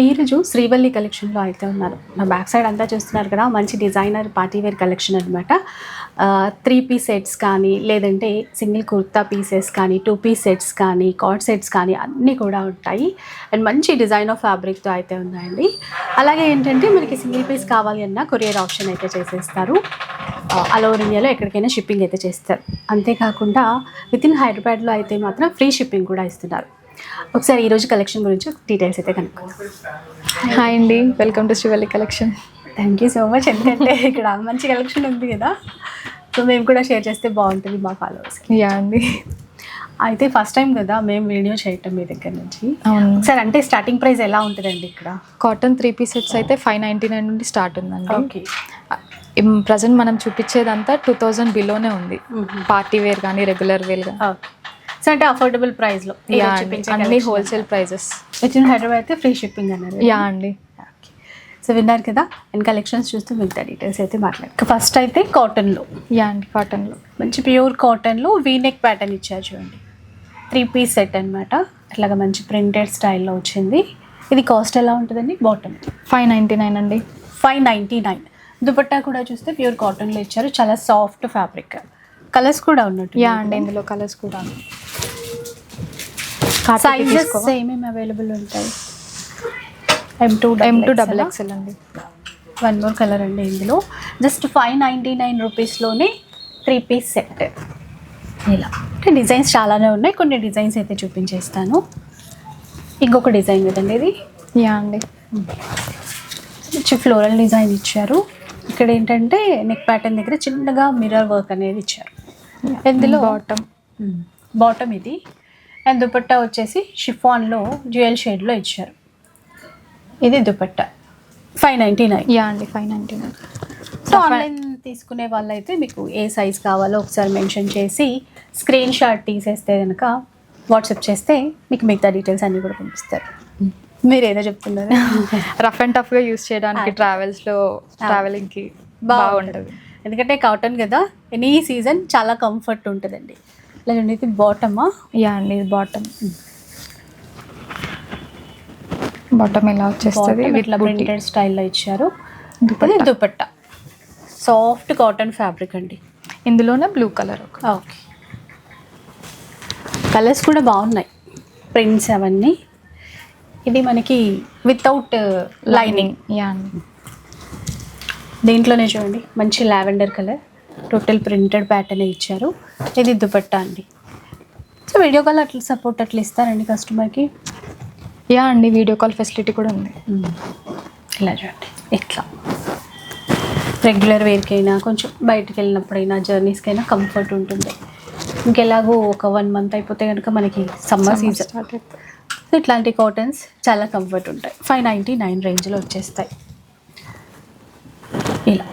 ఈరోజు శ్రీవల్లి కలెక్షన్లో అయితే ఉన్నారు. నా బ్యాక్ సైడ్ అంతా చూస్తున్నారు కదా మంచి డిజైనర్ పార్టీ వేర్ కలెక్షన్ అనమాట త్రీ పీస్ సెట్స్ కానీ లేదంటే సింగిల్ కుర్తా పీసెస్ కానీ టూ పీస్ సెట్స్ కానీ కార్డ్ సెట్స్ కానీ అన్నీ కూడా ఉంటాయి. అండ్ మంచి డిజైన్ ఆఫ్ ఫ్యాబ్రిక్తో అయితే ఉన్నాయండి. అలాగే ఏంటంటే మనకి సింగిల్ పీస్ కావాలి అన్నా కొరియర్ ఆప్షన్ అయితే చేసేస్తారు. ఆల్ ఓవర్ ఇండియాలో ఎక్కడికైనా షిప్పింగ్ అయితే చేస్తారు. అంతేకాకుండా విత్ ఇన్ హైదరాబాద్లో అయితే మాత్రం ఫ్రీ షిప్పింగ్ కూడా ఇస్తున్నారు. ఒకసారి ఈరోజు కలెక్షన్ గురించి డీటెయిల్స్ అయితే కనుక్కుందాం. హాయ్ అండి welcome to Shivalli collection thank you so much ఎందుకంటే ఇక్కడ మంచి కలెక్షన్ ఉంది కదా. సో మేము కూడా షేర్ చేస్తే బాగుంటుంది మా ఫాలోవర్స్కి యా అండి. అయితే ఫస్ట్ టైం కదా మేము వీడియో చేయటం మీ దగ్గర నుంచి. ఒకసారి అంటే స్టార్టింగ్ ప్రైస్ ఎలా ఉంటుందండి ఇక్కడ? కాటన్ త్రీ పీస్ సెట్స్ అయితే ఫైవ్ నైంటీ నైన్ నుండి స్టార్ట్ ఉందండి. ఓకే ప్రజెంట్ మనం చూపించేదంతా టూ థౌజండ్ బిలోనే ఉంది. పార్టీ వేర్ కానీ రెగ్యులర్ వేర్ కానీ సో అంటే అఫోర్డబుల్ ప్రైస్లో యా అండి అన్ని హోల్సేల్ ప్రైజెస్ వచ్చిన హైదరాబాద్ అయితే ఫ్రీ షిప్పింగ్ అన్నారు యా అండి. సో విన్నారు కదా అండ్ కలెక్షన్స్ చూస్తే మిగతా డీటెయిల్స్ అయితే మాట్లాడు ఫస్ట్ అయితే కాటన్లో యా అండి కాటన్లో మంచి ప్యూర్ కాటన్లో వీనెక్ ప్యాటర్న్ ఇచ్చారు చూడండి. త్రీ పీస్ సెట్ అనమాట అట్లాగా మంచి ప్రింటెడ్ స్టైల్లో వచ్చింది. ఇది కాస్ట్ ఎలా ఉంటుందండి? బాటమ్ ఫైవ్ నైంటీ నైన్ అండి. ఫైవ్ నైంటీ నైన్ దుపట్టా కూడా చూస్తే ప్యూర్ కాటన్లో ఇచ్చారు. చాలా సాఫ్ట్ ఫ్యాబ్రిక్ కలర్స్ కూడా ఉన్నట్టు యా అండి ఇందులో కలర్స్ కూడా సైజెస్ ఏమేమి అవైలబుల్ ఉంటాయి? M two M two double XL అండి. వన్ మోర్ కలర్ అండి ఇందులో. జస్ట్ ఫైవ్ నైంటీ నైన్ రూపీస్లోనే త్రీ పీస్ సెట్ ఇలా. అంటే డిజైన్స్ చాలానే ఉన్నాయి. కొన్ని డిజైన్స్ అయితే చూపించేస్తాను. ఇంకొక డిజైన్ కదండి ఇది? యా అండి. మంచి ఫ్లోరల్ డిజైన్ ఇచ్చారు. ఇక్కడ ఏంటంటే నెక్ ప్యాటర్న్ దగ్గర చిన్నగా మిర్రర్ వర్క్ అనేది ఇచ్చారు. ఇందులో బాటమ్ బాటమ్ ఇది. అండ్ దుపట్టా వచ్చేసి షిఫాన్లో జ్యువెల్ షేడ్లో ఇచ్చారు. ఇది dupatta. Five ninety nine yeah అండి five ninety nine so online తీసుకునే వాళ్ళైతే మీకు ఏ సైజ్ కావాలో ఒకసారి మెన్షన్ చేసి స్క్రీన్ షాట్ తీసేస్తే కనుక వాట్సాప్ చేస్తే మీకు మిగతా డీటెయిల్స్ అన్నీ కూడా పంపిస్తారు. మీరు ఏదో చెప్తున్నారు. రఫ్ అండ్ టఫ్గా యూస్ చేయడానికి ట్రావెల్స్లో ట్రావెలింగ్కి బాగుంటుంది. ఎందుకంటే కాటన్ కదా ఎనీ సీజన్ చాలా కంఫర్ట్ ఉంటుందండి. లేదండి ఇది బాటమా? యా అండి ఇది బాటమ్. బాటమ్ ఇలా వచ్చేస్తుంది? ఇట్లా. ప్రింటెడ్ స్టైల్లో ఇచ్చారు. దుపట్టా. సాఫ్ట్ కాటన్ ఫ్యాబ్రిక్ అండి. ఇందులోనే బ్లూ కలర్ ఒక. ఓకే. కలర్స్ కూడా బాగున్నాయి. ప్రింట్స్ అవన్నీ. ఇది మనకి వితౌట్ లైనింగ్ యా అండి. దీంట్లోనే చూడండి మంచి lavender colour total printed pattern ఇచ్చారు. ఇది దుపట్టా అండి. సో వీడియో కాల్ అట్లా సపోర్ట్ అట్లా ఇస్తారండి కస్టమర్కి యా అండి వీడియో కాల్ ఫెసిలిటీ కూడా ఉంది. ఇలా చూడండి ఇట్లా. రెగ్యులర్ వేర్కైనా కొంచెం బయటికి వెళ్ళినప్పుడైనా జర్నీస్కైనా కంఫర్ట్ ఉంటుంది. ఇంకెలాగో ఒక వన్ మంత్ అయిపోతే కనుక మనకి సమ్మర్ సీజన్ ఇట్లాంటి కాటన్స్ చాలా కంఫర్ట్ ఉంటాయి. ఫైవ్ నైంటీ నైన్ రేంజ్లో వచ్చేస్తాయి. ఇలా.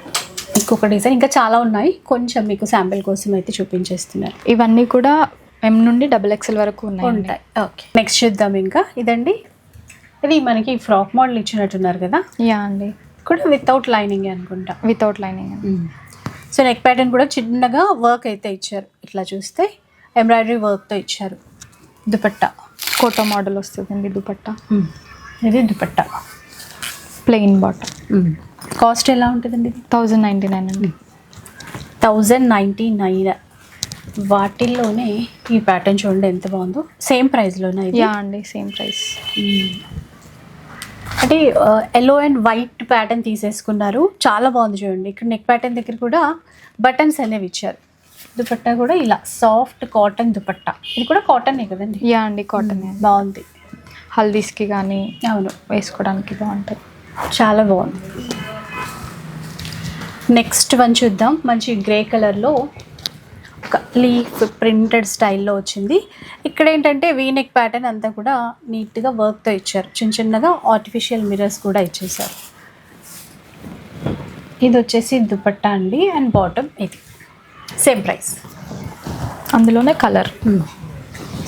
ఇంకొక డిజైన్. ఇంకా చాలా ఉన్నాయి. కొంచెం మీకు శాంపిల్ కోసం అయితే చూపించేస్తున్నాను ఇవన్నీ కూడా ఎం నుండి డబుల్ ఎక్స్ఎల్ వరకు ఉన్నాయి ఉంటాయి. ఓకే. నెక్స్ట్ చూద్దాం ఇంకా. ఇదండి. ఇది మనకి ఫ్రాక్ మోడల్ ఇచ్చినట్టున్నారు కదా? యా అండి. కూడా వితౌట్ లైనింగ్ అనుకుంటా. Without lining so neck pattern కూడా చిన్నగా వర్క్ అయితే ఇచ్చారు. ఇట్లా చూస్తే ఎంబ్రాయిడరీ వర్క్తో ఇచ్చారు. దుపట్టా. కోటా మోడల్ వస్తుందండి దుపట్టా. ఇది దుపట్టా. ప్లెయిన్ బాటమ్ కాస్ట్ ఎలా ఉంటుందండి? థౌజండ్ నైంటీ నైన్ అండి. Thousand ninety nine. వాటిల్లోనే ఈ ప్యాటర్న్ చూడండి ఎంత బాగుందో. సేమ్ ప్రైస్లోనే యా అండి సేమ్ ప్రైస్. అంటే ఎల్లో అండ్ వైట్ ప్యాటర్న్ తీసేసుకున్నారు. చాలా బాగుంది చూడండి. ఇక్కడ నెక్ ప్యాటర్న్ దగ్గర కూడా బటన్స్ అనేవి ఇచ్చారు. దుపట్టా కూడా ఇలా సాఫ్ట్ కాటన్ దుపట్టా. ఇది కూడా కాటనే కదండి? యా అండి కాటన్ బాగుంది. హల్దీస్కి కానీ అవును. వేసుకోవడానికి బాగుంటుంది చాలా బాగుంది. నెక్స్ట్ వన్ చూద్దాం. మంచి గ్రే కలర్లో ఒక లీఫ్ ప్రింటెడ్ స్టైల్లో వచ్చింది. ఇక్కడ ఏంటంటే వీనెక్ ప్యాటర్న్ అంతా కూడా నీట్గా వర్క్తో ఇచ్చారు. చిన్న చిన్నగా ఆర్టిఫిషియల్ మిరర్స్ కూడా ఇచ్చేసారు ఇది వచ్చేసి దుపట్టా అండి. అండ్ బాటమ్ ఇది. సేమ్ ప్రైస్ అందులోనే కలర్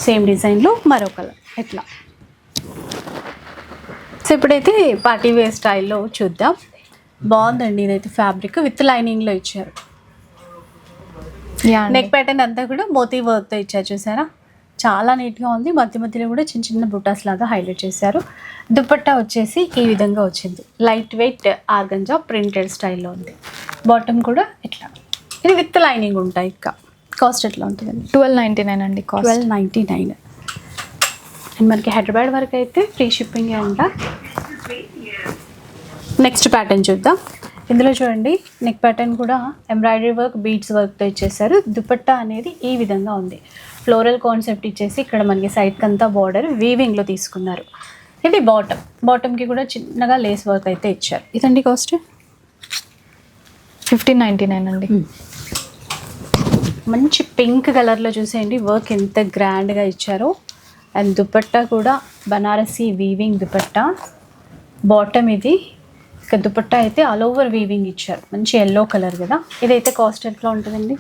సేమ్ డిజైన్లో మరో కలర్ ఎట్లా? సో ఇప్పుడైతే పార్టీ వేర్ స్టైల్లో చూద్దాం. బాగుందండి ఇదైతే ఫ్యాబ్రిక్ విత్ లైనింగ్లో ఇచ్చారు. యా నెక్ ప్యాటర్న్ అంతా కూడా మోతీ వర్క్తో ఇచ్చారు చూసారా? చాలా నీట్గా ఉంది. మధ్య మధ్యలో కూడా చిన్న చిన్న బుటాస్ లాగా హైలైట్ చేశారు. దుపట్టా వచ్చేసి ఈ విధంగా వచ్చింది. లైట్ వెయిట్ ఆర్గంజా ప్రింటెడ్ స్టైల్లో ఉంది. బాటమ్ కూడా ఇట్లా. ఇది విత్ లైనింగ్ ఉంటాయి ఇంకా. కాస్ట్ ఎట్లా ఉంటుందండి? ట్వెల్వ్ నైంటీ నైన్ అండి cost twelve ninety nine and మనకి హైదరాబాద్ వరకు అయితే ఫ్రీ షిప్పింగ్ అంట. నెక్స్ట్ ప్యాటర్న్ చూద్దాం. ఇందులో చూడండి నెక్ ప్యాటర్న్ కూడా ఎంబ్రాయిడరీ వర్క్ బీడ్స్ వర్క్తో ఇచ్చేసారు దుపట్టా అనేది ఈ విధంగా ఉంది. ఫ్లోరల్ కాన్సెప్ట్ ఇచ్చేసి ఇక్కడ మనకి సైడ్కి అంతా బార్డర్ వీవింగ్లో తీసుకున్నారు. ఇది బాటమ్ బాటమ్కి కూడా చిన్నగా లేస్ వర్క్ అయితే ఇచ్చారు. ఇదండి కాస్ట్ ఫిఫ్టీన్ నైంటీ నైన్ అండి మంచి పింక్ కలర్లో చూసేయండి వర్క్ ఎంత గ్రాండ్గా ఇచ్చారో. అండ్ దుపట్టా కూడా బనారసి వీవింగ్ దుపట్టా. బాటమ్ ఇది ఇక దుపట్టా అయితే ఆల్ ఓవర్ వీవింగ్ ఇచ్చారు. మంచి ఎల్లో కలర్ కదా. ఇదైతే కాస్ట్ ఎట్లా ఉంటుందండి?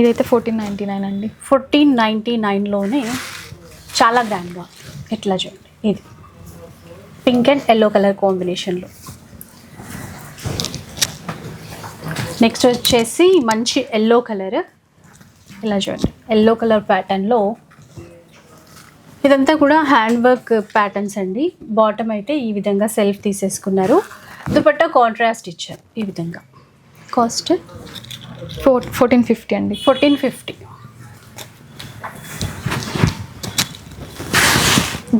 ఇదైతే ఫోర్టీన్ నైంటీ నైన్ అండి. ఫోర్టీన్ నైంటీ నైన్లోనే చాలా గ్రాండ్గా ఇట్లా చూడండి. ఇది. పింక్ అండ్ ఎల్లో కలర్ కాంబినేషన్లో నెక్స్ట్ వచ్చేసి మంచి ఎల్లో కలర్ ఇలా చూడండి. ఎల్లో కలర్ ప్యాటర్న్లో ఇదంతా కూడా హ్యాండ్ వర్క్ ప్యాటర్న్స్ అండి. బాటమ్ అయితే ఈ విధంగా సెల్ఫ్ తీసేసుకున్నారు. దుపట్టా కాంట్రాస్ట్ ఇచ్చారు ఈ విధంగా. కాస్ట్? ఫోర్ ఫోర్టీన్ ఫిఫ్టీ అండి. Fourteen fifty.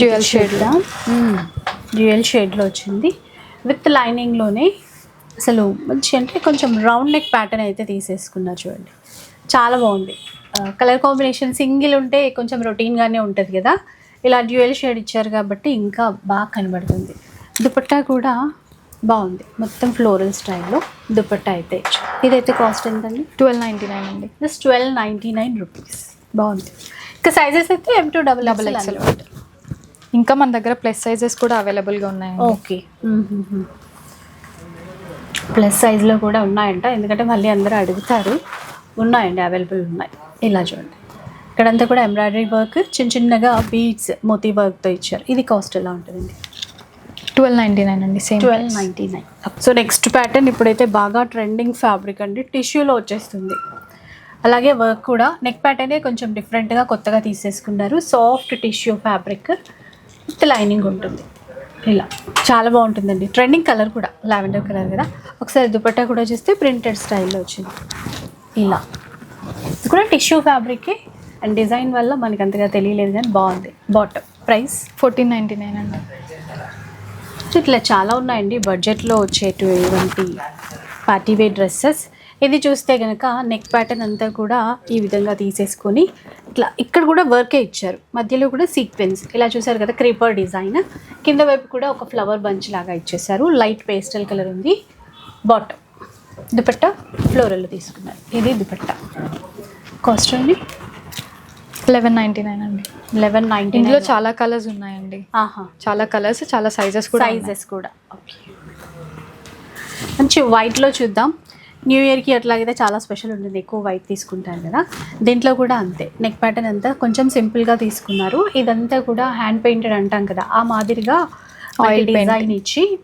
Dual shade dual షేడ్లో వచ్చింది. విత్ లైనింగ్లోనే అసలు మంచి అంటే కొంచెం రౌండ్ నెక్ ప్యాటర్న్ అయితే తీసేసుకున్నారు చూడండి. చాలా బాగుంది. కలర్ కాంబినేషన్ సింగిల్ ఉంటే కొంచెం రొటీన్గానే ఉంటుంది కదా. ఇలా డ్యూయల్ షేడ్ ఇచ్చారు కాబట్టి ఇంకా బాగా కనబడుతుంది. దుపట్టా కూడా బాగుంది. మొత్తం ఫ్లోరల్ స్టైల్లో దుపట్టా అయితే. ఇదైతే కాస్ట్ ఎంతండి? ట్వెల్వ్ నైంటీ నైన్ అండి. Just twelve ninety nine rupees బాగుంది. ఇంకా సైజెస్ అయితే M two double double XL. ఇంకా మన దగ్గర ప్లస్ సైజెస్ కూడా అవైలబుల్గా ఉన్నాయండి. ఓకే. ప్లస్ సైజ్లో కూడా ఉన్నాయంట. ఎందుకంటే మళ్ళీ అందరూ అడుగుతారు. ఉన్నాయండి అవైలబుల్ ఉన్నాయి. ఇలా చూడండి. ఇక్కడంతా కూడా ఎంబ్రాయిడరీ వర్క్ చిన్న చిన్నగా బీడ్స్ మోతీ వర్క్తో ఇచ్చారు. ఇది కాస్ట్ ఎలా ఉంటుందండి? ట్వెల్వ్ నైంటీ నైన్ అండి same twelve ninety nine so next pattern ఇప్పుడైతే బాగా ట్రెండింగ్ ఫ్యాబ్రిక్ అండి. టిష్యూలో వచ్చేస్తుంది. అలాగే వర్క్ కూడా. నెక్ ప్యాటర్నే కొంచెం డిఫరెంట్గా కొత్తగా తీసేసుకున్నారు. Soft tissue fabric with lining ఉంటుంది. ఇలా. చాలా బాగుంటుందండి. ట్రెండింగ్ కలర్ కూడా. లావెండర్ కలర్ కదా. ఒకసారి దుపట్టా కూడా చూస్తే ప్రింటెడ్ స్టైల్లో వచ్చింది. ఇలా. ఇది కూడా టిష్యూ ఫ్యాబ్రికే అండ్ డిజైన్ వల్ల మనకి అంతగా తెలియలేదు కానీ బాగుంది. Bottom price fourteen ninety nine అండి. ఇట్లా చాలా ఉన్నాయండి. బడ్జెట్లో వచ్చేటువంటి పార్టీ వేర్ డ్రెస్సెస్. ఇది చూస్తే కనుక నెక్ ప్యాటర్న్ అంతా కూడా ఈ విధంగా తీసేసుకొని ఇట్లా ఇక్కడ కూడా వర్కే ఇచ్చారు. మధ్యలో కూడా సీక్వెన్స్. ఇలా చూసారు కదా క్రీపర్ డిజైన్. కింద వైపు కూడా ఒక ఫ్లవర్ బంచ్ లాగా ఇచ్చేసారు. లైట్ పేస్టల్ కలర్ ఉంది. బాటమ్. దుపట్టా ఫ్లోరల్ తీసుకున్నారు. ఇది దుపట్టా. కాస్ట్ అండి? లెవెన్ నైంటీ నైన్ అండి. లెవెన్ నైంటీ ఇందులో చాలా కలర్స్ ఉన్నాయండి. ఆహా. చాలా కలర్స్ చాలా సైజెస్ కూడా. సైజెస్ కూడా. ఓకే మంచి వైట్లో చూద్దాం. న్యూ ఇయర్కి అట్లాగైతే చాలా స్పెషల్ ఉంటుంది. ఎక్కువ వైట్ తీసుకుంటారు కదా. దీంట్లో కూడా అంతే. నెక్ ప్యాటర్న్ అంతా కొంచెం సింపుల్గా తీసుకున్నారు. ఇదంతా కూడా హ్యాండ్ పెయింటెడ్ అంటాం కదా. ఆ మాదిరిగా ఆయిల్. డిజైన్ ఇచ్చి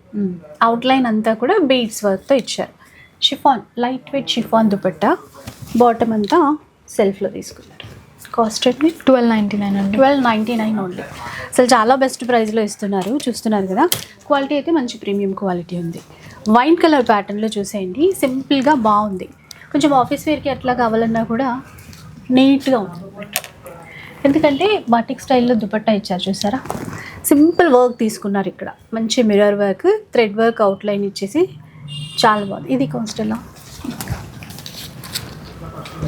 అవుట్లైన్ అంతా కూడా బీడ్స్ వర్క్తో ఇచ్చారు. Chiffon light weight chiffon dupatta. Bottom అంతా సెల్ఫ్లో తీసుకున్నారు. కాస్ట్ అండి ట్వెల్వ్ నైంటీ నైన్ అండి. Twelve ninety nine only. అసలు చాలా బెస్ట్ ప్రైస్లో ఇస్తున్నారు చూస్తున్నారు కదా. క్వాలిటీ అయితే మంచి ప్రీమియం క్వాలిటీ ఉంది. వైన్ కలర్ ప్యాటర్న్లో చూసేయండి సింపుల్గా బాగుంది. కొంచెం ఆఫీస్ వేర్కి ఎట్లా కావాలన్నా కూడా నీట్గా ఉంది. ఎందుకంటే బాటిక్ స్టైల్లో దుపట్టా ఇచ్చారు చూసారా? సింపుల్ వర్క్ తీసుకున్నారు ఇక్కడ. మంచి mirror work thread work outline ఇచ్చేసి చాలా బాగుంది. ఇది కాస్ట్ ఎలా?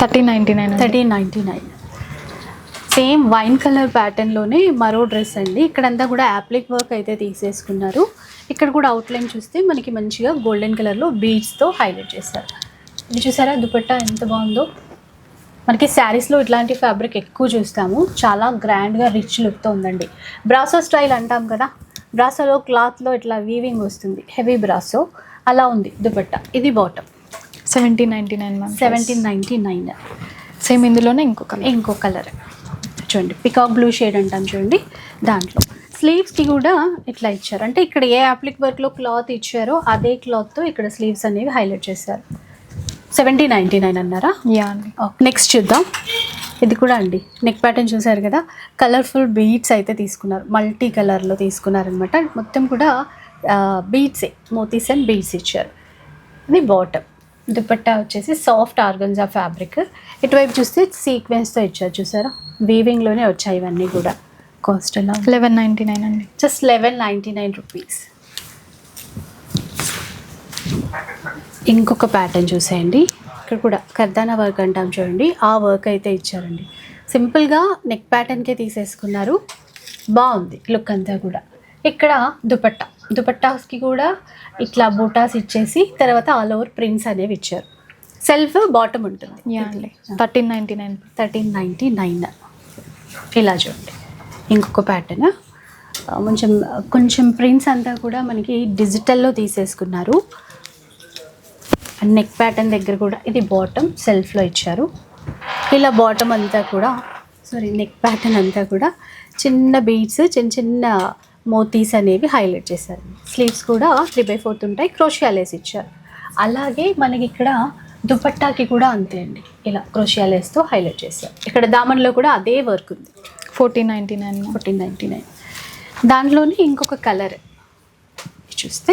Thirteen ninety nine thirteen ninety nine. Same wine colour ప్యాటర్న్లోనే మరో డ్రెస్ అండి. ఇక్కడంతా కూడా యాప్లిక్ వర్క్ అయితే తీసేసుకున్నారు. ఇక్కడ కూడా అవుట్లైన్ చూస్తే మనకి మంచిగా గోల్డెన్ కలర్లో బీడ్స్తో హైలైట్ చేస్తారు ఇది చూసారా? దుపట్టా ఎంత బాగుందో. మనకి శారీస్లో ఇట్లాంటి ఫ్యాబ్రిక్ ఎక్కువ చూస్తాము. చాలా గ్రాండ్గా రిచ్ లుక్తో ఉందండి. బ్రాసో స్టైల్ అంటాం కదా. బ్రాసోలో క్లాత్లో ఇట్లా వీవింగ్ వస్తుంది. హెవీ బ్రాసో అలా ఉంది దుపట్టా. ఇది bottom seventeen ninety nine ma'am seventeen ninety nine same ఇందులోనే ఇంకొక ఇంకో కలర్ చూడండి. పికాక్ బ్లూ షేడ్ అంటాం చూడండి. దాంట్లో. స్లీవ్స్కి కూడా ఇట్లా ఇచ్చారు. అంటే ఇక్కడ ఏ అప్లిక్ వర్క్లో క్లాత్ ఇచ్చారో అదే క్లాత్తో ఇక్కడ స్లీవ్స్ అనేవి హైలైట్ చేశారు. సెవెంటీ నైంటీ నైన్ అన్నారా? యా నెక్స్ట్ చూద్దాం. ఇది కూడా అండి. నెక్ ప్యాటర్న్ చూసారు కదా? కలర్ఫుల్ బీడ్స్ అయితే తీసుకున్నారు. మల్టీ కలర్లో తీసుకున్నారనమాట మొత్తం కూడా బీడ్సే మోతీస్ అండ్ బీడ్స్ ఇచ్చారు. ఇది బాటమ్ దుపట్టా వచ్చేసి సాఫ్ట్ ఆర్గన్జా ఫ్యాబ్రిక్ ఇటువైపు చూస్తే సీక్వెన్స్తో ఇచ్చారు. చూసారా? వీవింగ్లోనే వచ్చాయి ఇవన్నీ కూడా. కాస్ట్ ఎలా లెవెన్ నైంటీ నైన్ అండి. Just eleven ninety nine rupees ఇంకొక ప్యాటర్న్ చూసేయండి. ఇక్కడ కూడా కర్దానా వర్క్ అంటాం చూడండి. ఆ వర్క్ అయితే ఇచ్చారండి. సింపుల్గా నెక్ ప్యాటర్న్కే తీసేసుకున్నారు. బాగుంది లుక్ అంతా కూడా. ఇక్కడ దుపట్టా. దుపట్టాస్కి కూడా ఇట్లా బూటాస్ ఇచ్చేసి తర్వాత ఆల్ ఓవర్ ప్రింట్స్ అనేవి ఇచ్చారు. సెల్ఫ్ బాటమ్ ఉంటుంది. Thirteen ninety nine thirteen ninety nine ఇలా చూడండి. ఇంకొక ప్యాటర్న్ కొంచెం కొంచెం ప్రింట్స్ అంతా కూడా మనకి డిజిటల్లో తీసేసుకున్నారు. నెక్ ప్యాటర్న్ దగ్గర కూడా ఇది బాటమ్ సెల్ఫ్లో ఇచ్చారు. ఇలా బాటమ్ అంతా కూడా సారీ నెక్ ప్యాటర్న్ అంతా కూడా చిన్న బీడ్స్ చిన్న చిన్న మోతీస్ అనేవి హైలైట్ చేశారు. స్లీవ్స్ కూడా త్రీ బై ఫోర్త్ ఉంటాయి క్రోషియాలేస్ ఇచ్చారు. అలాగే మనకి ఇక్కడ దుపట్టాకి కూడా అంతే అండి. ఇలా క్రోషియాలేస్తో హైలైట్ చేశారు. ఇక్కడ దామన్లో కూడా అదే వర్క్ ఉంది. Fourteen ninety nine fourteen ninety nine. దాంట్లోనే ఇంకొక కలర్ చూస్తే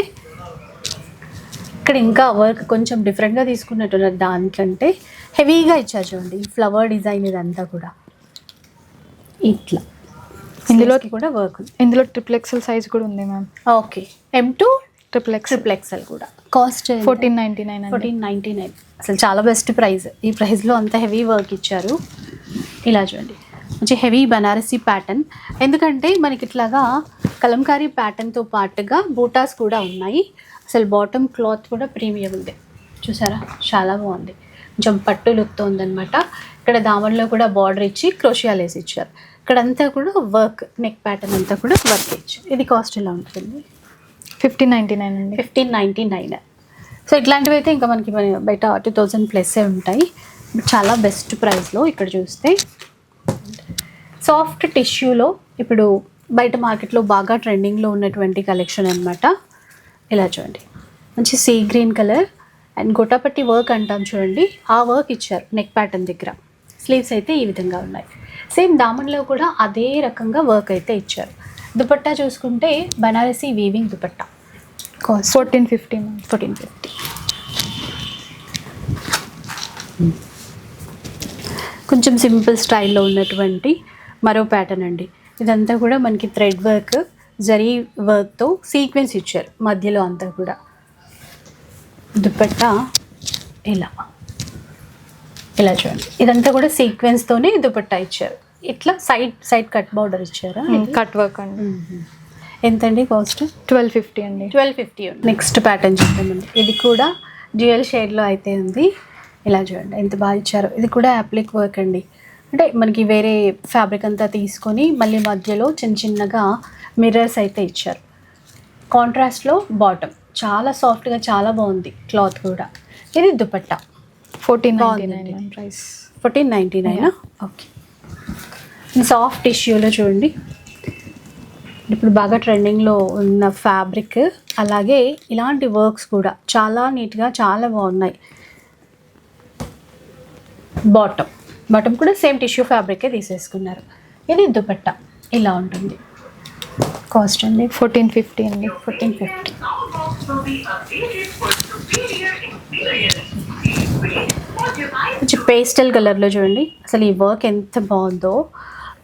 ఇక్కడ ఇంకా వర్క్ కొంచెం డిఫరెంట్గా తీసుకున్నట్టున్నారు దానికంటే హెవీగా ఇచ్చారు చూడండి. ఈ ఫ్లవర్ డిజైన్ ఇదంతా కూడా. ఇట్లా. ఇందులో- ఇందులోకి కూడా వర్క్ ఉంది. ఇందులో ట్రిపుల్ ఎక్సెల్ సైజ్ కూడా ఉంది ma'am okay. M two triple X triple XL కూడా. Cost fourteen ninety nine fourteen ninety nine. అసలు చాలా బెస్ట్ ప్రైస్ ఈ ప్రైస్లో అంత హెవీ వర్క్ ఇచ్చారు. ఇలా చూడండి. మంచి హెవీ బనారసీ ప్యాటర్న్ ఎందుకంటే మనకి ఇట్లాగా కలంకారీ ప్యాటర్న్తో పాటుగా బూటాస్ కూడా ఉన్నాయి. అసలు బాటమ్ క్లాత్ కూడా ప్రీమియం ఉంది. చూసారా? చాలా బాగుంది. కొంచెం పట్టు లుక్తో ఉందన్నమాట. ఇక్కడ దామన్లో కూడా బార్డర్ ఇచ్చి క్రోషియాలు వేసి ఇచ్చారు. ఇక్కడంతా కూడా వర్క్ నెక్ ప్యాటర్న్ అంతా కూడా వర్క్ ఇచ్చారు. ఇది కాస్ట్ ఎలా ఉంటుంది? ఫిఫ్టీన్ నైంటీ నైన్ అండి. ఫిఫ్టీన్ నైంటీ నైన్ సో ఇట్లాంటివి అయితే ఇంకా మనకి బయట టూ థౌజండ్ ప్లస్సే ఉంటాయి. చాలా బెస్ట్ ప్రైస్లో ఇక్కడ చూస్తే. సాఫ్ట్ టిష్యూలో ఇప్పుడు బయట మార్కెట్లో బాగా ట్రెండింగ్లో ఉన్నటువంటి కలెక్షన్ అన్నమాట. ఇలా చూడండి. మంచి sea green colour and gota patti work అంటాం చూడండి. ఆ వర్క్ ఇచ్చారు నెక్ ప్యాటర్న్ దగ్గర. స్లీవ్స్ అయితే ఈ విధంగా ఉన్నాయి. సేమ్ దామన్లో కూడా అదే రకంగా వర్క్ అయితే ఇచ్చారు. దుపట్టా చూసుకుంటే Banarasi weaving dupatta. Cost fourteen fifteen fourteen fifty కొంచెం సింపుల్ స్టైల్లో ఉన్నటువంటి మరో ప్యాటర్న్ అండి. ఇదంతా కూడా మనకి థ్రెడ్ వర్క్ జరీ వర్క్తో సీక్వెన్స్ ఇచ్చారు మధ్యలో అంతా కూడా. దుపట్టా ఇలా. ఇలా చూడండి. ఇదంతా కూడా సీక్వెన్స్తోనే దుపట్టా ఇచ్చారు. ఇట్లా సైడ్ సైడ్ కట్ బార్డర్ ఇచ్చారా? కట్ వర్క్ అండి. ఎంతండి కాస్ట్? ట్వెల్వ్ ఫిఫ్టీ అండి. ట్వెల్వ్ ఫిఫ్టీ నెక్స్ట్ ప్యాటర్న్ చూద్దామండి ఇది కూడా డ్యూయల్ షేడ్లో అయితే ఉంది. ఇలా చూడండి ఎంత బాగా ఇచ్చారో. ఇది కూడా అప్లిక్ వర్క్ అండి. అంటే మనకి వేరే ఫ్యాబ్రిక్ అంతా తీసుకొని మళ్ళీ మధ్యలో చిన్న చిన్నగా మిర్రర్స్ అయితే ఇచ్చారు. కాంట్రాస్ట్లో బాటమ్. చాలా సాఫ్ట్గా చాలా బాగుంది క్లాత్ కూడా. ఇది dupatta. Fourteen price. Fourteen ninety nine? Okay. Soft టిష్యూలో చూడండి. ఇప్పుడు బాగా ట్రెండింగ్లో ఉన్న ఫ్యాబ్రిక్ అలాగే ఇలాంటి వర్క్స్ కూడా చాలా నీట్గా చాలా బాగున్నాయి. బాటమ్ బాటమ్ కూడా సేమ్ టిష్యూ ఫ్యాబ్రికే తీసేసుకున్నారు. ఇది దుపట్ట. ఇలా ఉంటుంది. కాస్ట్ అండి ఫోర్టీన్ ఫిఫ్టీ అండి. ఫోర్టీన్ ఫిఫ్టీ కొంచెం పేస్టల్ కలర్లో చూడండి. అసలు ఈ వర్క్ ఎంత బాగుందో.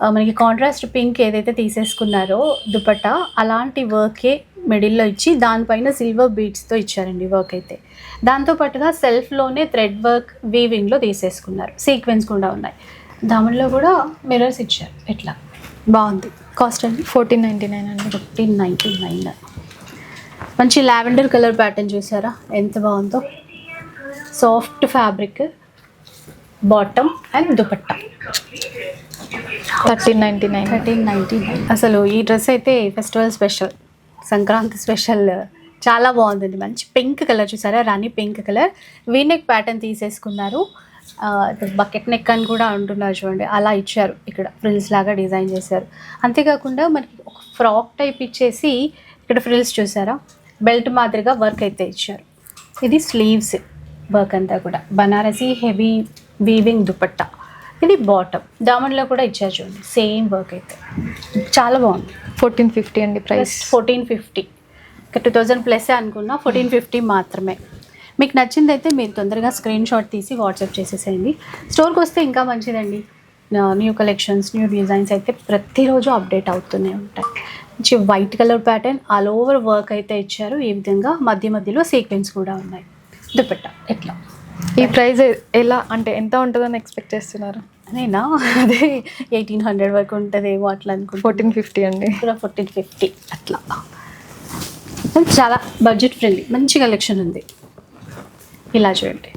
మనకి కాంట్రాస్ట్ పింక్ ఏదైతే తీసేసుకున్నారో దుపట్టా అలాంటి వర్కే మిడిల్లో ఇచ్చి దానిపైన సిల్వర్ బీడ్స్తో ఇచ్చారండి వర్క్ అయితే. దాంతోపాటుగా సెల్ఫ్లోనే థ్రెడ్ వర్క్ వీవింగ్లో తీసేసుకున్నారు. సీక్వెన్స్ కూడా ఉన్నాయి. దానిలో కూడా మిర్రర్స్ ఇచ్చారు. ఇట్లా బాగుంది. కాస్ట్ అండి ఫోర్టీన్ నైంటీ నైన్ అండి. ఫిఫ్టీన్ నైంటీ నైన్ మంచి లావెండర్ కలర్ ప్యాటర్న్ చూసారా? ఎంత బాగుందో. Soft fabric bottom and dupatta thirteen ninety nine. Thirteen ninety nine. అసలు ఈ డ్రెస్ అయితే ఫెస్టివల్ స్పెషల్ సంక్రాంతి స్పెషల్ చాలా బాగుందండి మంచి పింక్ కలర్ చూసారా? Rani pink colour. V neck pattern తీసేసుకున్నారు. బకెట్ నెక్ అని కూడా అంటున్నారు చూడండి. అలా ఇచ్చారు. ఇక్కడ ఫ్రిల్స్ లాగా డిజైన్ చేశారు. అంతేకాకుండా మనకి ఒక ఫ్రాక్ టైప్ ఇచ్చేసి ఇక్కడ ఫ్రిల్స్ చూసారా? బెల్ట్ మాదిరిగా వర్క్ అయితే ఇచ్చారు. ఇది స్లీవ్స్ వర్క్ అంతా కూడా. Banarasi heavy weaving dupatta. ఇది బాటమ్ దామన్లో కూడా ఇచ్చారు చూడండి. సేమ్ వర్క్ అయితే. చాలా బాగుంది. ఫోర్టీన్ ఫిఫ్టీ అండి ప్రైస్ ఫోర్టీన్ ఫిఫ్టీ ఇంకా టూ థౌజండ్ ప్లస్ అనుకున్నా ఫోర్టీన్ ఫిఫ్టీ మాత్రమే. మీకు నచ్చింది అయితే మీరు తొందరగా స్క్రీన్ షాట్ తీసి వాట్సాప్ చేసేసేయండి. స్టోర్కి వస్తే ఇంకా మంచిదండి. న్యూ కలెక్షన్స్ న్యూ డిజైన్స్ అయితే ప్రతిరోజు అప్డేట్ అవుతూనే ఉంటాయి. మంచి white colour pattern all over work అయితే ఇచ్చారు. ఈ విధంగా మధ్య మధ్యలో సీక్వెన్స్ కూడా ఉన్నాయి. దుపట్టా ఎట్లా? ఈ ప్రైస్ ఎలా అంటే ఎంత ఉంటుందని ఎక్స్పెక్ట్ చేస్తున్నారు? నేనా? అదే ఎయిటీన్ హండ్రెడ్ వరకు ఉంటుందేమో అట్లా అనుకుంటా ఫోర్టీన్ ఫిఫ్టీ అండి. ఫోర్టీన్ ఫిఫ్టీ అట్లా. చాలా బడ్జెట్ ఫ్రెండ్లీ మంచి కలెక్షన్ ఉంది. ఇలా చూడండి.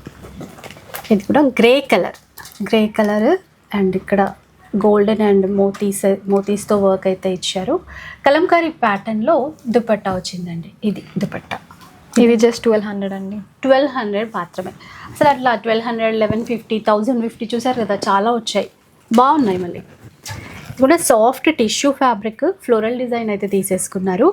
ఇది కూడా grey colour grey colour and ఇక్కడ గోల్డెన్ అండ్ మోతీస్ మోతీస్తో వర్క్ అయితే ఇచ్చారు. కలంకారీ ప్యాటర్న్లో దుపట్టా వచ్చిందండి. ఇది దుపట్టా. ఇది జస్ట్ ట్వెల్వ్ హండ్రెడ్ అండి. ట్వెల్వ్ హండ్రెడ్ మాత్రమే. అసలు అట్లా twelve hundred eleven fifty thousand fifty చూసారు కదా చాలా వచ్చాయి. బాగున్నాయి మళ్ళీ. కూడా soft tissue fabric floral design అయితే తీసేసుకున్నారు.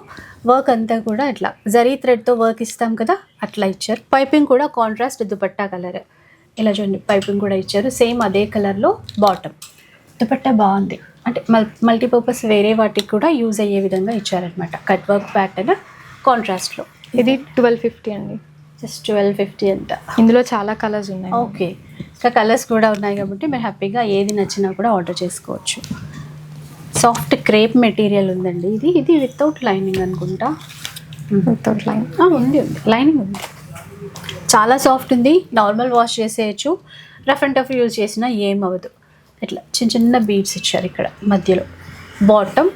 వర్క్ అంతా కూడా ఇట్లా జరీ థ్రెడ్తో వర్క్ ఇస్తాం కదా అట్లా ఇచ్చారు. పైపింగ్ కూడా కాంట్రాస్ట్ దుపట్టా కలర్ ఇలా చూడండి పైపింగ్ కూడా ఇచ్చారు. సేమ్ అదే కలర్లో బాటమ్ దుపట్టా బాగుంది. అంటే మల్ మల్టీపర్పస్ వేరే వాటికి కూడా యూజ్ అయ్యే విధంగా ఇచ్చారనమాట కట్ వర్క్ ప్యాటర్న్ కాంట్రాస్ట్లో ఇది ట్వెల్వ్ ఫిఫ్టీ అండి. జస్ట్ ట్వెల్వ్ ఫిఫ్టీ అంట. ఇందులో చాలా కలర్స్ ఉన్నాయి ఓకే. ఇంకా కలర్స్ కూడా ఉన్నాయి కాబట్టి మీరు హ్యాపీగా ఏది నచ్చినా కూడా ఆర్డర్ చేసుకోవచ్చు. సాఫ్ట్ క్రేప్ మెటీరియల్ ఉందండి ఇది. ఇది వితౌట్ లైనింగ్ అనుకుంటా. వితౌట్ లైన్ ఆ, ఉంది ఉంది. లైనింగ్ ఉంది. చాలా సాఫ్ట్ ఉంది. నార్మల్ వాష్ చేసేయచ్చు. రఫ్ అండ్ టఫ్ యూజ్ చేసినా ఏం అవ్వదు. ఇట్లా చిన్న చిన్న బీడ్స్ ఇచ్చారు ఇక్కడ మధ్యలో. బాటమ్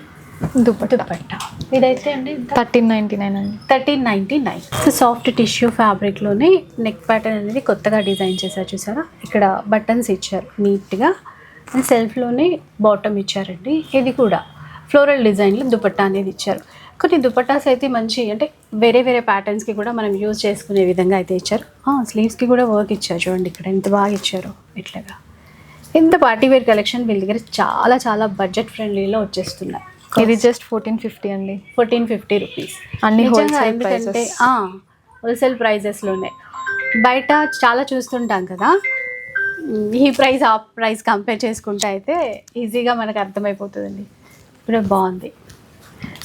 దుపట్టా. ఇదైతే అండి థర్టీన్ నైంటీ నైన్ అండి. Thirteen ninety nine. Soft tissue ఫ్యాబ్రిక్లోనే neck pattern అనేది కొత్తగా డిజైన్ చేశారు చూసారా? ఇక్కడ బటన్స్ ఇచ్చారు నీట్గా. సెల్ఫ్లోనే బాటమ్ ఇచ్చారండి. ఇది కూడా ఫ్లోరల్ డిజైన్లో దుపట్టా అనేది ఇచ్చారు. కొన్ని దుపట్టాస్ అయితే మంచి అంటే వేరే వేరే ప్యాటర్న్స్కి కూడా మనం యూజ్ చేసుకునే విధంగా అయితే ఇచ్చారు. స్లీవ్స్కి కూడా వర్క్ ఇచ్చారు చూడండి ఇక్కడ ఎంత బాగా ఇచ్చారు ఇట్లాగా. ఇంత పార్టీ వేర్ కలెక్షన్ వీళ్ళ దగ్గర చాలా చాలా బడ్జెట్ ఫ్రెండ్లీలో వచ్చేస్తున్నాయి. ఇది జస్ట్ ఫోర్టీన్ ఫిఫ్టీ అండి. Fourteen fifty rupees. అన్ని నిజంగా wholesale ఎందుకంటే prices. హోల్సేల్ ప్రైజెస్లోనే బయట చాలా చూస్తుంటాం కదా. ఈ ప్రైస్ ఆ ప్రైస్ కంపేర్ చేసుకుంటే అయితే ఈజీగా మనకు అర్థమైపోతుందండి. ఇప్పుడు బాగుంది.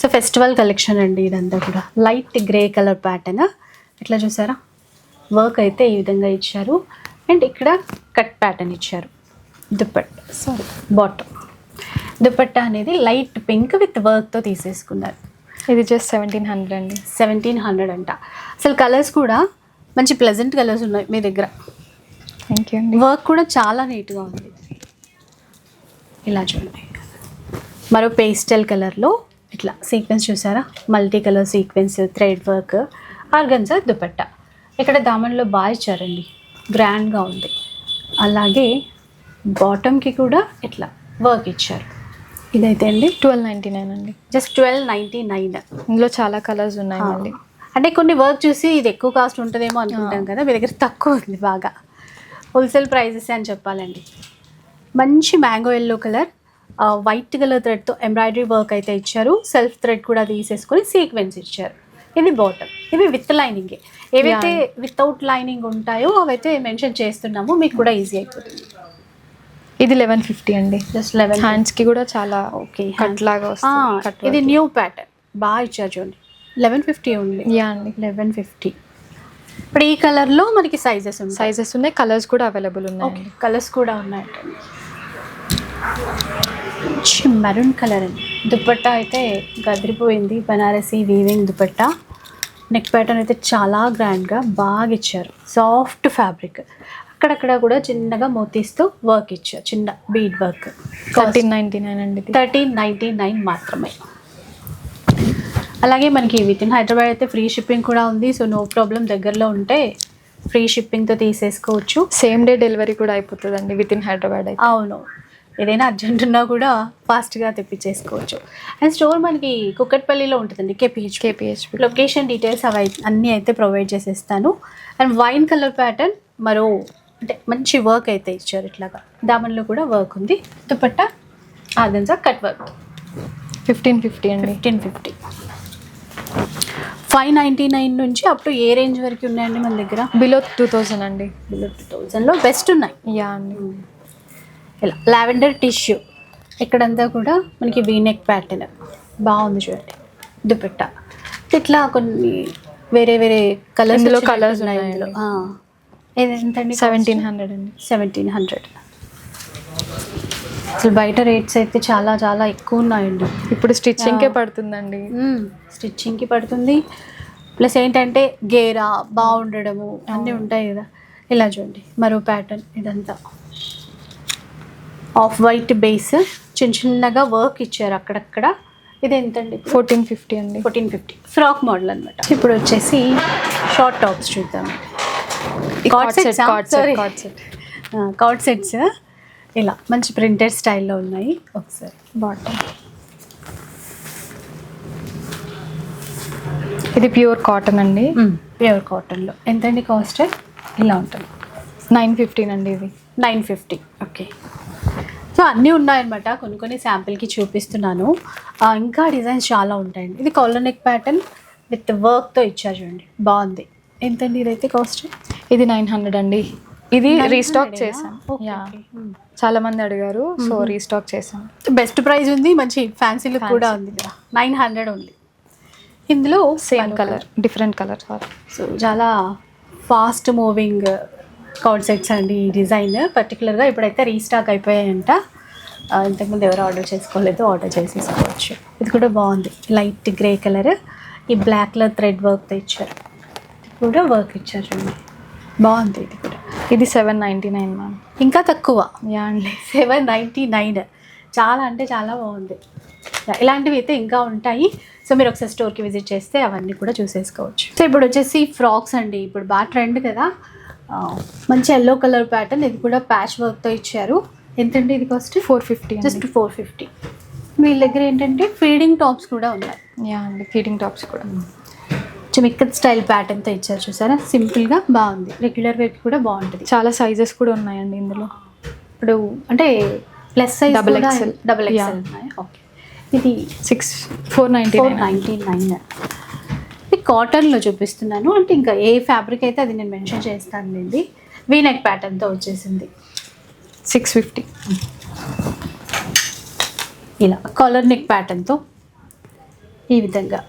సో ఫెస్టివల్ కలెక్షన్ అండి ఇదంతా కూడా. లైట్ గ్రే కలర్ ప్యాటర్న్ ఇట్లా చూసారా? వర్క్ అయితే ఈ విధంగా ఇచ్చారు. అండ్ ఇక్కడ కట్ ప్యాటర్న్ ఇచ్చారు. దుప్పట్ సారీ బాటమ్ దుపట్టా అనేది లైట్ పింక్ విత్ వర్క్తో తీసేసుకున్నారు. ఇది జస్ట్ సెవెంటీన్ హండ్రెడ్ అండి. సెవెంటీన్ హండ్రెడ్ అంట. అసలు కలర్స్ కూడా మంచి ప్లెజెంట్ కలర్స్ ఉన్నాయి మీ దగ్గర. థ్యాంక్ యూ అండి. వర్క్ కూడా చాలా నీట్గా ఉంది. ఇలా చూడండి. మరో పేస్టల్ కలర్లో ఇట్లా సీక్వెన్స్ చూసారా? Multi colour sequence thread work organza dupatta. ఇక్కడ దామన్లో బాగా ఇచ్చారండి. గ్రాండ్గా ఉంది. అలాగే బాటమ్కి కూడా ఇట్లా వర్క్ ఇచ్చారు. ఇదైతే అండి? ట్వెల్వ్ నైంటీ నైన్ అండి. Just twelve ninety nine. ఇందులో చాలా కలర్స్ ఉన్నాయి మళ్ళీ అంటే కొన్ని వర్క్ చూసి ఇది ఎక్కువ కాస్ట్ ఉంటుందేమో అనుకుంటాం కదా మీ దగ్గర తక్కువ ఉంది బాగా. హోల్సేల్ ప్రైజెస్ అని చెప్పాలండి. మంచి mango yellow colour white colour థ్రెడ్తో ఎంబ్రాయిడరీ వర్క్ అయితే ఇచ్చారు. సెల్ఫ్ థ్రెడ్ కూడా తీసేసుకొని సీక్వెన్స్ ఇచ్చారు. ఇది బాటమ్ ఇవి విత్ లైనింగే ఏవైతే వితౌట్ లైనింగ్ ఉంటాయో అవైతే మెన్షన్ చేస్తున్నామో. మీకు కూడా ఈజీ అయిపోతుంది. ఇది లెవెన్ ఫిఫ్టీ అండి. జస్ట్ లెవెన్ హ్యాండ్స్కి కూడా చాలా ఓకే కట్ లాగా వస్తుంది కట్ ఇది న్యూ ప్యాటర్న్ బాగా ఇచ్చారు చూడండి. లెవెన్ ఫిఫ్టీ ఉంది. యా అండి. లెవెన్ ఫిఫ్టీ ఇప్పుడు ఈ కలర్లో మనకి సైజెస్ ఉంటాయి. సైజెస్ ఉన్నాయి కలర్స్ కూడా అవైలబుల్ ఓకే ఉన్నాయండి కలర్స్ కూడా ఉన్నాయంటండి మంచి మెరూన్ కలర్ అండి. దుపట్టా అయితే గదిరిపోయింది. Banarasi weaving dupatta. Neck pattern అయితే చాలా గ్రాండ్గా బాగా ఇచ్చారు. సాఫ్ట్ ఫ్యాబ్రిక్ అక్కడక్కడ కూడా చిన్నగా మోతీస్తో వర్క్ ఇచ్చారు. చిన్న bead work thirteen ninety nine అండి థర్టీన్ నైంటీ నైన్ మాత్రమే. అలాగే మనకి విత్ ఇన్ హైదరాబాద్ అయితే ఫ్రీ షిప్పింగ్ కూడా ఉంది. సో నో ప్రాబ్లం దగ్గరలో ఉంటే ఫ్రీ షిప్పింగ్తో తీసేసుకోవచ్చు. సేమ్ డే డెలివరీ కూడా అయిపోతుందండి విత్ ఇన్ హైదరాబాద్ అయితే. అవును. ఏదైనా అర్జెంట్ ఉన్నా కూడా ఫాస్ట్గా తెప్పించేసుకోవచ్చు. అండ్ స్టోర్ మనకి కుక్కట్పల్లిలో ఉంటుందండి కేపీహెచ్ కేపీహెచ్పి లొకేషన్ డీటెయిల్స్ అవి అన్నీ అయితే ప్రొవైడ్ చేసేస్తాను. అండ్ వైన్ కలర్ ప్యాటర్న్ మరో అంటే మంచి వర్క్ అయితే ఇచ్చారు ఇట్లాగా. దామన్లో కూడా వర్క్ ఉంది. Dupatta organza cut work fifteen fifty అండి. Fifteen fifty five ninety nine నుంచి అప్ టు ఏ రేంజ్ వరకు ఉన్నాయండి మన దగ్గర? బిలో టూ థౌజండ్ అండి. బిలో టూ థౌజండ్లో బెస్ట్ ఉన్నాయి. యా అండి. ఇలా లావెండర్ టిష్యూ ఇక్కడంతా కూడా మనకి వీనెక్ ప్యాటర్న్ బాగుంది చూడండి. దుపెట్ట. ఇట్లా కొన్ని వేరే వేరే కలర్స్. ఇందులో. ఆ. ఇది ఎంతండి సెవెంటీన్ హండ్రెడ్ అండి. సెవెంటీన్ హండ్రెడ్ అసలు బయట రేట్స్ అయితే చాలా చాలా ఎక్కువ ఉన్నాయండి. ఇప్పుడు స్టిచ్చింగ్కే పడుతుందండి. స్టిచ్చింగ్కి పడుతుంది. ప్లస్ ఏంటంటే గేరా బాగుండడము అన్నీ ఉంటాయి కదా. ఇలా చూడండి. మరో ప్యాటర్న్ ఇదంతా. ఆఫ్ వైట్ బేస్ చిన్న చిన్నగా వర్క్ ఇచ్చారు అక్కడక్కడ. ఇది ఎంతండి ఫోర్టీన్ ఫిఫ్టీ అండి. ఫోర్టీన్ ఫిఫ్టీ ఫ్రాక్ మోడల్ అనమాట ఇప్పుడు వచ్చేసి షార్ట్ టాప్స్ చూద్దాం Cord set, cord set, cord set. Cord sets ఇలా మంచి ప్రింటెడ్ స్టైల్లో ఉన్నాయి. ఒకసారి బాటమ్ ఇది ప్యూర్ కాటన్ అండి. ప్యూర్ కాటన్లో ఎంతండి కాస్ట్ ఇలా ఉంటుంది. నైన్ ఫిఫ్టీన్ అండి ఇది. Nine fifty okay. సో అన్నీ ఉన్నాయన్నమాట. కొన్ని కొన్ని శాంపిల్కి చూపిస్తున్నాను. ఇంకా డిజైన్స్ చాలా ఉంటాయండి. ఇది కాలర్ నెక్ ప్యాటర్న్ విత్ వర్క్తో ఇచ్చారు చూడండి. బాగుంది. ఎంతండి ఇదైతే కాస్ట్ ఇది నైన్ హండ్రెడ్ అండి. ఇది రీస్టాక్ చేశాం యా. చాలా మంది అడిగారు సో రీస్టాక్ చేశాం బెస్ట్ ప్రైస్ ఉంది మంచి ఫ్యాన్సీ లుక్ కూడా ఉంది కదా. నైన్ హండ్రెడ్ ఉంది. ఇందులో same colour different colour so చాలా ఫాస్ట్ మూవింగ్ కౌడ్ సెట్స్ అండి ఈ డిజైన్ పర్టికులర్గా ఇప్పుడైతే రీస్టాక్ అయిపోయాయంట. ఇంతకుముందు ఎవరు ఆర్డర్ చేసుకోలేదు ఆర్డర్ చేసేసుకోవచ్చు. ఇది కూడా బాగుంది. లైట్ గ్రే కలర్ ఈ బ్లాక్ కలర్ థ్రెడ్ వర్క్తో ఇచ్చారు కూడా వర్క్ ఇచ్చారు చూడండి. బాగుంది ఇది కూడా. ఇది సెవెన్ నైంటీ నైన్ మ్యామ్ ఇంకా తక్కువ. యా అండి. సెవెన్ నైంటీ నైన్ చాలా అంటే చాలా బాగుంది. ఇలాంటివి అయితే ఇంకా ఉంటాయి. సో మీరు ఒకసారి స్టోర్కి విజిట్ చేస్తే అవన్నీ కూడా చూసేసుకోవచ్చు. సో ఇప్పుడు వచ్చేసి ఫ్రాక్స్ అండి. ఇప్పుడు బాగా ట్రెండ్ కదా. మంచి ఎల్లో కలర్ ప్యాటర్న్ ఇది కూడా ప్యాచ్ వర్క్తో ఇచ్చారు. ఎంతండి ఇది cost four fifty just four fifty వీళ్ళ దగ్గర ఏంటంటే ఫీడింగ్ టాప్స్ కూడా ఉన్నాయి. యా అండి ఫీడింగ్ టాప్స్ కూడా. చిమిక్కత్ స్టైల్ ప్యాటర్న్తో ఇచ్చారు చూసారా? సింపుల్గా బాగుంది. రెగ్యులర్ వేర్కి కూడా బాగుంటుంది. చాలా సైజెస్ కూడా ఉన్నాయండి ఇందులో. ఇప్పుడు అంటే plus size Double XL. Double. XL ఉన్నాయి? ఓకే ఇది six four ninety four nine ninety nine ఇది కాటన్లో చూపిస్తున్నాను. అంటే ఇంకా ఏ ఫ్యాబ్రిక్ అయితే అది నేను మెన్షన్ చేస్తానులేండి. వీ నెక్ ప్యాటర్న్తో వచ్చేసింది. సిక్స్ ఫిఫ్టీ ఇలా కాలర్ నెక్ ప్యాటర్న్తో ఈ విధంగా.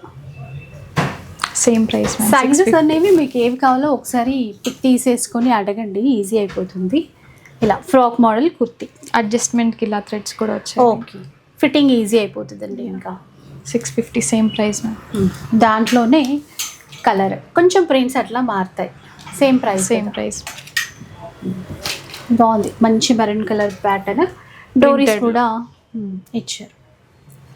సేమ్ ప్రైస్ సైజెస్ అనేవి మీకు ఏవి కావాలో ఒకసారి పిక్ తీసేసుకొని అడగండి. ఈజీ అయిపోతుంది. ఇలా ఫ్రాక్ మోడల్ కుర్తి. అడ్జస్ట్మెంట్కి ఇలా థ్రెడ్స్ కూడా వచ్చాయి. ఓకే ఫిట్టింగ్ ఈజీ అయిపోతుందండి ఇంకా. సిక్స్ ఫిఫ్టీ సేమ్ ప్రైస్ దాంట్లోనే కలర్ కొంచెం ప్రింట్స్ అట్లా మారుతాయి. సేమ్ ప్రైస్ సేమ్ ప్రైస్ బాగుంది. మంచి మెరూన్ కలర్ ప్యాటర్న్ డోరీస్. కూడా మ్, ఇచ్చారు.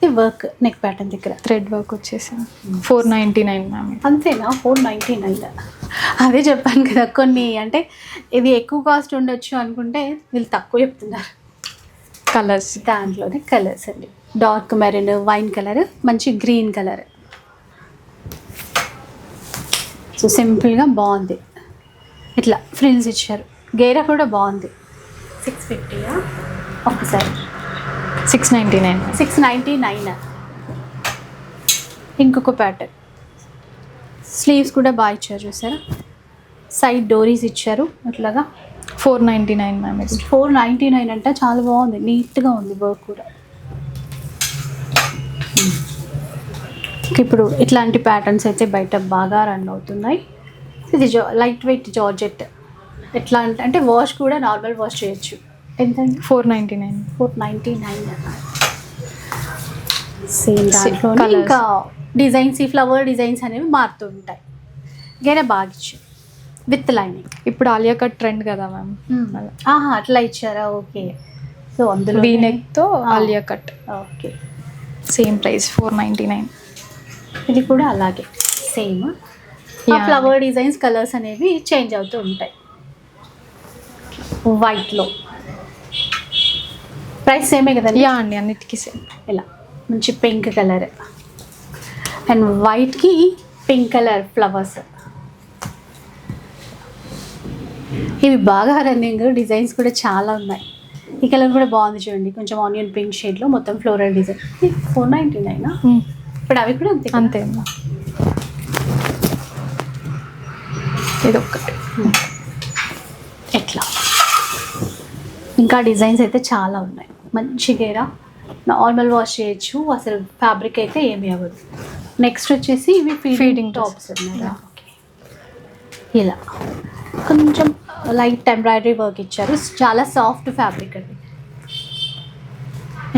వర్క్ నెక్ ప్యాటర్న్ దగ్గర. థ్రెడ్ వర్క్ వచ్చేసి ఫోర్ నైంటీ నైన్ మ్యామ్ అంతేనా? ఫోర్ నైంటీ నైన్ అదే చెప్పాను కదా కొన్ని అంటే ఇది ఎక్కువ కాస్ట్ ఉండొచ్చు అనుకుంటే వీళ్ళు తక్కువ చెప్తున్నారు. కలర్స్ దాంట్లోనే కలర్స్ అండి. డార్క్ మెరూన్ వైన్ కలర్ మంచి గ్రీన్ కలర్ సో సింపుల్గా బాగుంది. ఇట్లా ఫ్రిల్స్ ఇచ్చారు. గేరా కూడా బాగుంది. సిక్స్ ఫిఫ్టీయా ఒకసారి six ninety nine six ninety nine ఇంకొక ప్యాటర్న్ స్లీవ్స్ కూడా బాగా ఇచ్చారు చూసారా? సైడ్ డోరీస్ ఇచ్చారు. అట్లాగా ఫోర్ నైంటీ నైన్ మ్యామ్ ఇది. ఫోర్ నైంటీ నైన్ అంటే చాలా బాగుంది. నీట్గా ఉంది వర్క్ కూడా. ఇప్పుడు ఇట్లాంటి ప్యాటర్న్స్ అయితే బయట బాగా రన్ అవుతున్నాయి. ఇది జా లైట్ వెయిట్ జార్జెట్. ఎట్లా అంటే అంటే వాష్ కూడా నార్మల్ వాష్ చేయొచ్చు. ఎంతండి? Four ninety nine. Four ninety nine same దాంట్లో. ఇంకా డిజైన్స్ ఈ ఫ్లవర్ డిజైన్స్ అనేవి మారుతూ ఉంటాయి. గేరే బాగా ఇచ్చారు. With lining. ఇప్పుడు ఆలియా కట్ ట్రెండ్ కదా మ్యామ్. ఆహా అట్లా ఇచ్చారా? ఓకే. సో అందులో V నెక్తో Alia cut. Okay. Same price four ninety nine. ఇది కూడా అలాగే సేమ్. ఫ్లవర్ డిజైన్స్ కలర్స్ అనేవి చేంజ్ అవుతూ ఉంటాయి. వైట్లో ప్రైస్ సేమే కదండి? యా అండి అన్నిటికీ సేమ్ ఇలా మంచి పింక్ కలర్ అండ్ వైట్కి పింక్ కలర్ ఫ్లవర్స్ ఇవి బాగా రన్నింగ్ డిజైన్స్ కూడా చాలా ఉన్నాయి. ఈ కలర్ కూడా బాగుంది చూడండి. కొంచెం ఆనియన్ పింక్ షేడ్లో మొత్తం floral design four ninety nine. ఇప్పుడు అవి కూడా అంతే? అంతే ఇది ఒక్కటి. ఎట్లా? ఇంకా డిజైన్స్ అయితే చాలా ఉన్నాయి. మంచి గేరా నార్మల్ వాష్ చేయొచ్చు అసలు ఫ్యాబ్రిక్ అయితే ఏమీ అవ్వదు. నెక్స్ట్ వచ్చేసి ఇవి ఫీడింగ్. టాప్స్ ఉన్నాయి ఇలా. కొంచెం లైట్ ఎంబ్రాయిడరీ వర్క్ ఇచ్చారు. చాలా సాఫ్ట్ ఫ్యాబ్రిక్ అండి.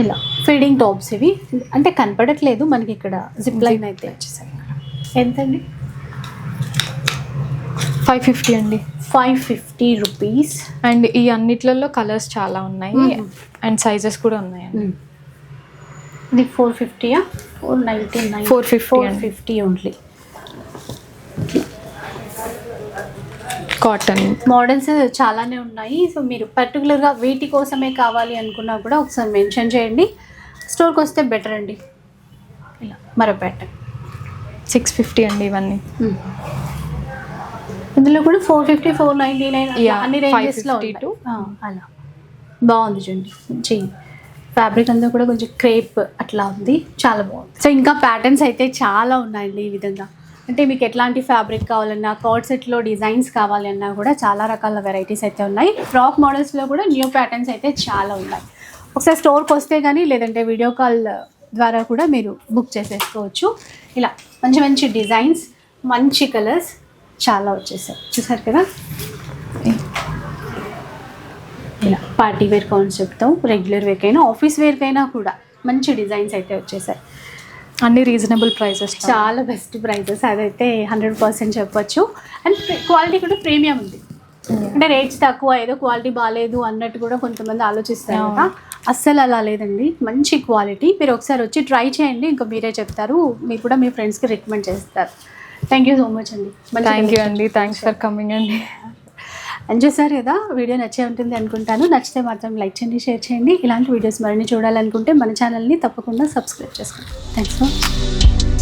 ఇలా. ఫీడింగ్ టాప్స్ ఇవి. అంటే కనపడట్లేదు మనకి ఇక్కడ జిప్ లైన్ అయితే వచ్చేసాయి. ఎంతండి? ఫైవ్ ఫిఫ్టీ అండి. Five fifty rupees. అండ్ ఈ అన్నిట్లలో కలర్స్ చాలా ఉన్నాయి. అండ్ సైజెస్ కూడా ఉన్నాయండి. ఇది four ఫిఫ్టీయా? Four ninety nine. 450 four అండి. Fifty only. కాటన్. మోడల్స్ చాలానే ఉన్నాయి. సో మీరు పర్టికులర్గా వీటి కోసమే కావాలి అనుకున్నా కూడా ఒకసారి మెన్షన్ చేయండి. స్టోర్కి వస్తే బెటర్ అండి. ఇలా. మరో ప్యాటర్న్. సిక్స్ ఫిఫ్టీ అండి ఇవన్నీ. ఇందులో కూడా four fifty four ninety nine అన్ని రేంజెస్లో 550 to- అలా. బాగుంది చూడండి. మంచి ఫ్యాబ్రిక్ అంతా కూడా కొంచెం క్రేప్ అట్లా ఉంది. చాలా బాగుంది. సో ఇంకా ప్యాటర్న్స్ అయితే చాలా ఉన్నాయండి ఈ విధంగా. అంటే మీకు ఎట్లాంటి ఫ్యాబ్రిక్ కావాలన్నా కార్డ్ సెట్లో డిజైన్స్ కావాలన్నా కూడా చాలా రకాల వెరైటీస్ అయితే ఉన్నాయి. ఫ్రాక్ మోడల్స్లో కూడా న్యూ ప్యాటర్న్స్ అయితే చాలా ఉన్నాయి. ఒకసారి స్టోర్కి వస్తే కానీ లేదంటే వీడియో కాల్ ద్వారా కూడా మీరు బుక్ చేసేసుకోవచ్చు. ఇలా మంచి మంచి డిజైన్స్ మంచి కలర్స్ చాలా వచ్చేసాయి. చూసారు కదా? ఇలా పార్టీ వేర్ కాన్సెప్ట్తో రెగ్యులర్ వేర్కైనా ఆఫీస్ వేర్కైనా కూడా మంచి డిజైన్స్ అయితే వచ్చేసాయి. అన్ని రీజనబుల్ ప్రైసెస్ చాలా బెస్ట్ ప్రైజెస్ అదైతే హండ్రెడ్ పర్సెంట్ చెప్పొచ్చు. అండ్ క్వాలిటీ కూడా ప్రీమియం ఉంది. అంటే రేట్స్ తక్కువ ఏదో క్వాలిటీ బాగాలేదు అన్నట్టు కూడా కొంతమంది ఆలోచిస్తారు. కదా. అస్సలు అలా లేదండి. మంచి క్వాలిటీ మీరు ఒకసారి వచ్చి ట్రై చేయండి. ఇంకా మీరే చెప్తారు. మీరు కూడా మీ ఫ్రెండ్స్కి రికమెండ్ చేస్తారు. థ్యాంక్ యూ సో మచ్ అండి థ్యాంక్ యూ అండి థ్యాంక్స్ ఫర్ కమింగ్ అండి అని చూసారు కదా వీడియో నచ్చే ఉంటుంది అనుకుంటాను. నచ్చితే మాత్రం లైక్ చేయండి షేర్ చేయండి. ఇలాంటి వీడియోస్ మరిన్ని చూడాలనుకుంటే మన ఛానల్ని తప్పకుండా సబ్స్క్రైబ్ చేసుకోండి. Thanks for